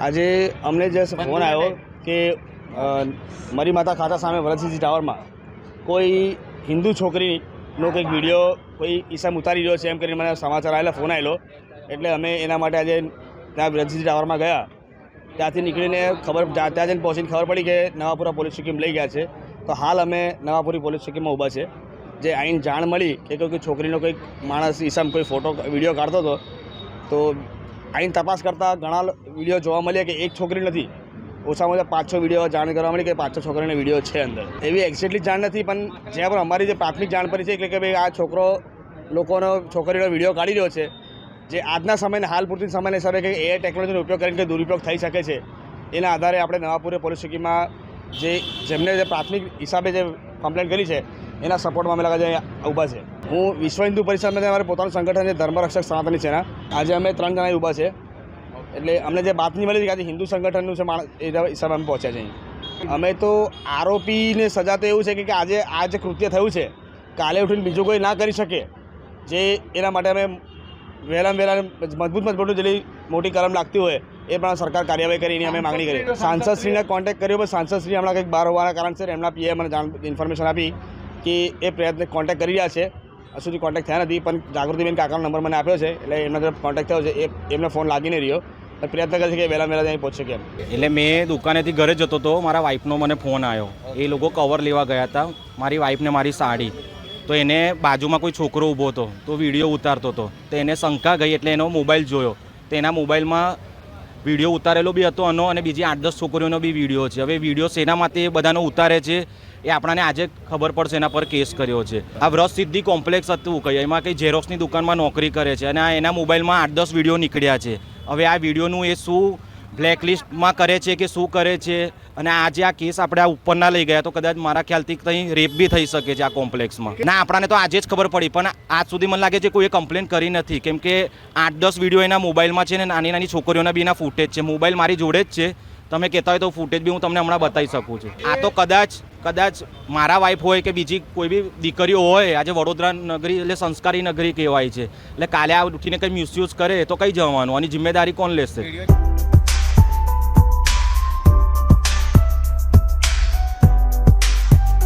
આજે અમને જે ફોન આવ્યો કે મરી માતા ખાતા સામે વરદસિંહજી ટાવરમાં કોઈ હિન્દુ છોકરીનો કંઈક વીડિયો, કોઈ ઈસામ ઉતારી રહ્યો છે એમ કરીને મને સમાચાર આવેલા, ફોન આવેલો. એટલે અમે એના માટે આજે ત્યાં વરદસિંહજી ટાવરમાં ગયા. ત્યાંથી નીકળીને ખબર, ત્યાં જઈને પહોંચીને ખબર પડી કે નવાપુરા પોલીસ ચોકીમાં લઈ ગયા છે. તો હાલ અમે નવાપુરી પોલીસ ચોકીમાં ઊભા છે. જે આઈને જાણ મળી કે કોઈ છોકરીનો કોઈક માણસ ઈસામ કોઈ ફોટો, વીડિયો કાઢતો હતો, તો આઈને તપાસ કરતાં ઘણા વીડિયો જોવા મળ્યા કે એક છોકરી નથી. ઓછામાં ઓછા પાંચ છ વીડિયો જાણ કરવા મળી કે પાંચ છ છોકરીના વીડિયો છે અંદર. એવી એક્ઝેક્ટલી જાણ નથી, પણ જ્યાં પણ અમારી જે પ્રાથમિક જાણ પડી છે, એટલે કે ભાઈ આ છોકરો લોકોનો, છોકરીનો વીડિયો કાઢી રહ્યો છે, જે આજના સમયને, હાલ પૂરતી સમયને હિસાબે કે એ ટેકનોલોજીનો ઉપયોગ કરીને દુરુપયોગ થઈ શકે છે, એના આધારે આપણે નવાપુરે પોલીસ ચોકીમાં જે, જેમને જે પ્રાથમિક હિસાબે જે કમ્પ્લેન કરી છે, એના સપોર્ટમાં અમે લગા ઊભા છે. હું વિશ્વ હિન્દુ પરિષદમાં અમારે પોતાનું સંગઠન છે ધર્મરક્ષક સનાતની સેના. આજે અમે ત્રણ જણા ઊભા છે. એટલે અમને જે બાતમી મળી હતી કે આજે હિન્દુ સંગઠનનું છે માણસ એ હિસાબે અમે પહોંચ્યા છે અમે તો આરોપીને સજા તો એવું છે કે આજે આ જે કૃત્ય થયું છે. કાલે ઉઠીને બીજું કોઈ ના કરી શકે જે એના માટે અમે વહેલા વહેલા મજબૂત મજબૂત જેટલી મોટી કલમ લાગતી હોય એ પણ સરકાર કાર્યવાહી કરીને અમે માગણી કરી. સાંસદશ્રીને કોન્ટેક્ટ કર્યો. પણ સાંસદશ્રી હમણાં કંઈક બહાર હોવાના કારણસર એમના પીએ મને જાણ ઇન્ફોર્મેશન આપી કે એ પ્રયત્ન કોન્ટેક્ટ કરી રહ્યા છે. સુધી કોન્ટેક્ટ થયા નથી, પણ જાગૃતિબેન કાકાનો નંબર મને આપ્યો છે, એટલે એમના તરફ કોન્ટેક્ટ થયો છે. એ એમને ફોન લાગી નહીં રહ્યો પ્રયત્ન કરે છે કે વહેલા વહેલા ત્યાં પહોંચે કેમ એટલે મેં દુકાનેથી ઘરે જતો હતો મારા વાઈફનો મને ફોન આવ્યો એ લોકો કવર લેવા ગયા હતા, મારી વાઈફને મારી સાડી. તો એને બાજુમાં કોઈ છોકરો ઊભો હતો, તો વીડિયો ઉતારતો હતો. તો એને શંકા ગઈ એટલે એનો મોબાઈલ જોયો. તો એના મોબાઈલમાં વીડિયો ઉતારેલો બી હતો એનો અને બીજી આઠ દસ છોકરીઓનો બી વીડિયો છે. હવે વીડિયો શેના માટે એ બધાનો ઉતારે છે એ આપણાને આજે ખબર પડશે એના પર કેસ કર્યો છે. આ વ્રત સિદ્ધિ કોમ્પ્લેક્સ હતું કહીએ એમાં કંઈ ઝેરોક્સની દુકાનમાં નોકરી કરે છે અને એના મોબાઈલમાં આઠ દસ વીડિયો નીકળ્યા છે. હવે આ વિડીયોનું એ શું બ્લેકલિસ્ટમાં કરે છે કે શું કરે છે? અને આજે આ કેસ આપણે આ ઉપરના લઈ ગયા, તો કદાચ મારા ખ્યાલથી કંઈ રેપ બી થઈ શકે છે આ કોમ્પ્લેક્સમાં. ના, આપણાને તો આજે જ ખબર પડી, પણ આજ સુધી મને લાગે છે કોઈએ કમ્પ્લેન કરી નથી. કેમ કે આઠ દસ વીડિયો એના મોબાઈલમાં છે ને નાની નાની છોકરીઓના બી એના ફૂટેજ છે. મોબાઈલ મારી જોડે જ છે. તમે કહેતા હોય તો ફૂટેજ બી હું તમને હમણાં બતાવી શકું છું. આ તો કદાચ કદાચ મારા વાઈફ હોય કે બીજી કોઈ બી દીકરીઓ હોય, આજે વડોદરા નગરી એટલે સંસ્કારી નગરી કહેવાય છે. એટલે કાલે આ ઉઠીને કંઈ મિસયુઝ કરે તો કઈ જવાનું? આની જિમ્મેદારી કોણ લેશે?